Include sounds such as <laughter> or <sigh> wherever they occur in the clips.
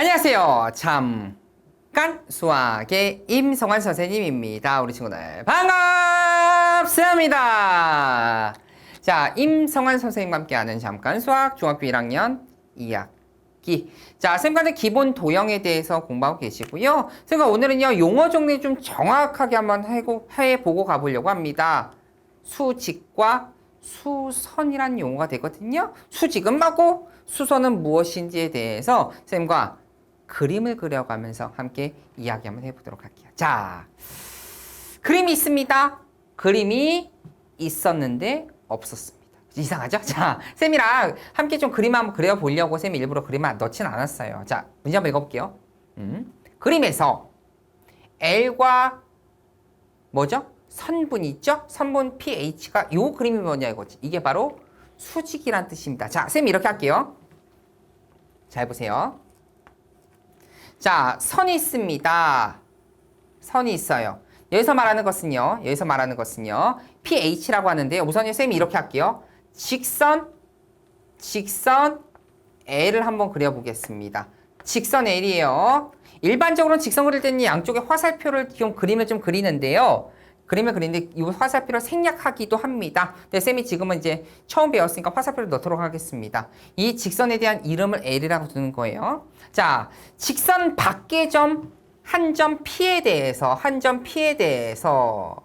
안녕하세요. 잠깐 수학의 임성환 선생님입니다. 우리 친구들 반갑습니다. 자, 임성환 선생님과 함께하는 잠깐 수학 중학교 1학년 2학 기. 자, 쌤과는 기본 도형에 대해서 공부하고 계시고요. 쌤과 오늘은요 용어 정리 좀 정확하게 한번 해보고 가보려고 합니다. 수직과 수선이란 용어가 되거든요. 수직은 뭐고 수선은 무엇인지에 대해서 쌤과 그림을 그려가면서 함께 이야기 한번 해보도록 할게요. 자, 그림이 있습니다. 그림이 있었는데 없었습니다. 이상하죠? 자, 쌤이랑 함께 좀 그림 한번 그려보려고 쌤이 일부러 그림을 넣진 않았어요. 자, 문제 한번 읽어볼게요. 음. 그림에서 L과 뭐죠? 선분 있죠? 선분 pH가 요 그림이 뭐냐 이거지. 이게 바로 수직이란 뜻입니다. 자, 쌤이 이렇게 할게요. 잘 보세요. 자, 선이 있습니다. 선이 있어요. 여기서 말하는 것은요. 여기서 말하는 것은요. pH라고 하는데요. 우선요. 쌤이 이렇게 할게요. 직선 직선 L을 한번 그려보겠습니다. 직선 L이에요. 일반적으로는 직선 그릴 때는 양쪽에 화살표를 좀 그림을 좀 그리는데요. 그림을 그리는데 이 화살표를 생략하기도 합니다. 근데 쌤이 지금은 이제 처음 배웠으니까 화살표를 넣도록 하겠습니다. 이 직선에 대한 이름을 L이라고 두는 거예요. 자, 직선 밖의 점, 한 점 P에 대해서, 한 점 P에 대해서.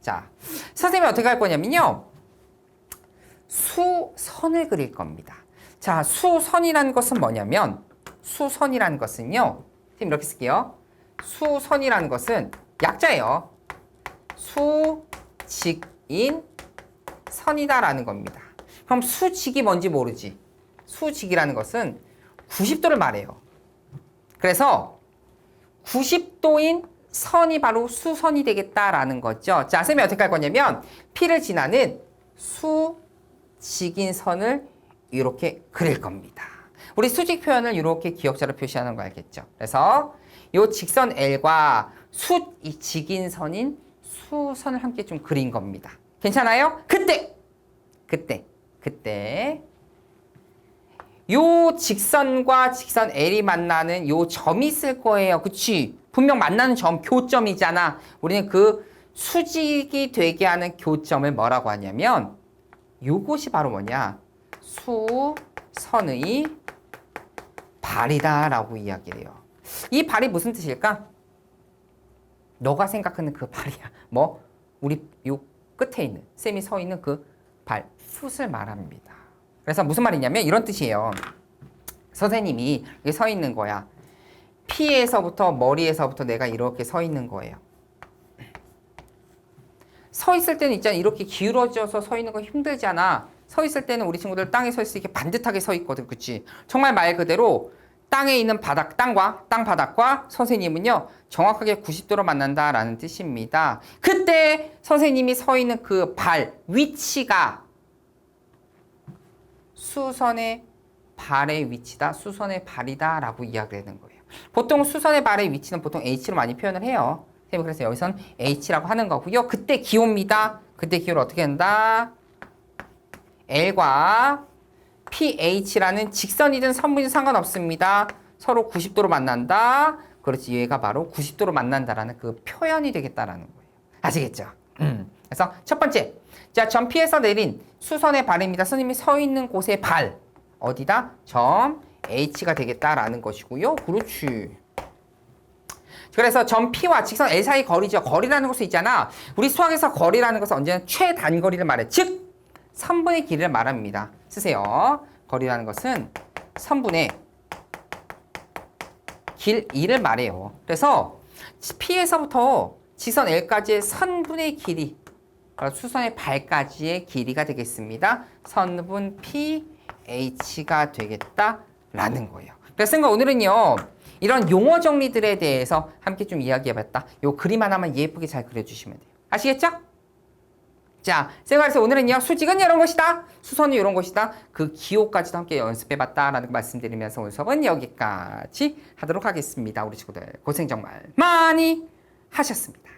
자, 선생님이 어떻게 할 거냐면요. 수선을 그릴 겁니다. 자, 수선이라는 것은 뭐냐면, 수선이라는 것은요. 선생님 이렇게 쓸게요. 수선이라는 것은 약자예요. 수직인 선이다라는 겁니다. 그럼 수직이 뭔지 모르지. 수직이라는 것은 90도를 말해요. 그래서 90도인 선이 바로 수선이 되겠다라는 거죠. 자, 쌤이 어떻게 할 거냐면 P를 지나는 수직인 선을 이렇게 그릴 겁니다. 우리 수직 표현을 이렇게 기억자로 표시하는 거 알겠죠? 그래서 이 직선 L과 수직인 선인 수선을 함께 좀 그린 겁니다. 괜찮아요? 그때, 그때, 그때 요 직선과 직선 L이 만나는 요 점이 있을 거예요. 그치? 분명 만나는 점, 교점이잖아. 우리는 그 수직이 되게 하는 교점을 뭐라고 하냐면 요것이 바로 뭐냐? 수선의 발이다라고 이야기를 해요. 이 발이 무슨 뜻일까? 너가 생각하는 그 발이야. <laughs> 뭐 우리 요 끝에 있는 쌤이 서 있는 그 발, 풋을 말합니다. 그래서 무슨 말이냐면 이런 뜻이에요. 선생님이 여기 서 있는 거야. 피에서부터 머리에서부터 내가 이렇게 서 있는 거예요. 서 있을 때는 있잖아 이렇게 기울어져서 서 있는 거 힘들잖아. 서 있을 때는 우리 친구들 땅에 서 있을 때 반듯하게 서 있거든, 그치? 정말 말 그대로 땅에 있는 바닥, 땅과 땅 바닥과 선생님은요 정확하게 90도로 만난다라는 뜻입니다. 그때 선생님이 서 있는 그 발 위치가 수선의 발의 위치다, 수선의 발이다라고 이야기하는 거예요. 보통 수선의 발의 위치는 보통 H로 많이 표현을 해요. 그래서 여기선 H라고 하는 거고요. 그때 기호입니다. 그때 기호를 어떻게 한다? L과 PH라는 직선이든 선분이든 상관없습니다. 서로 90도로 만난다. 그렇지. 얘가 바로 90도로 만난다라는 그 표현이 되겠다라는 거예요. 아시겠죠? 음. 그래서 첫 번째. 자, 점 P에서 내린 수선의 발입니다. 선생님이 서 있는 곳의 발. 어디다? 점 H가 되겠다라는 것이고요. 그렇지. 그래서 점 P와 직선 L 사이 거리죠. 거리라는 것이 있잖아. 우리 수학에서 거리라는 것은 언제나 최단거리를 말해. 즉, 3분의 길이를 말합니다. 쓰세요. 거리라는 것은 3분의 길 2를 말해요. 그래서 P에서부터 지선 L까지의 선분의 길이 수선의 발까지의 길이가 되겠습니다. 선분 PH가 되겠다라는 거예요. 그래서 오늘은요. 이런 용어 정리들에 대해서 함께 좀 이야기해봤다. 요 그림 하나만 예쁘게 잘 그려주시면 돼요. 아시겠죠? 자, 생활에서 오늘은요, 수직은 이런 것이다. 수선은 이런 것이다. 그 기호까지도 함께 연습해봤다라는 거 말씀드리면서 오늘 수업은 여기까지 하도록 하겠습니다. 우리 친구들 고생 정말 많이 하셨습니다.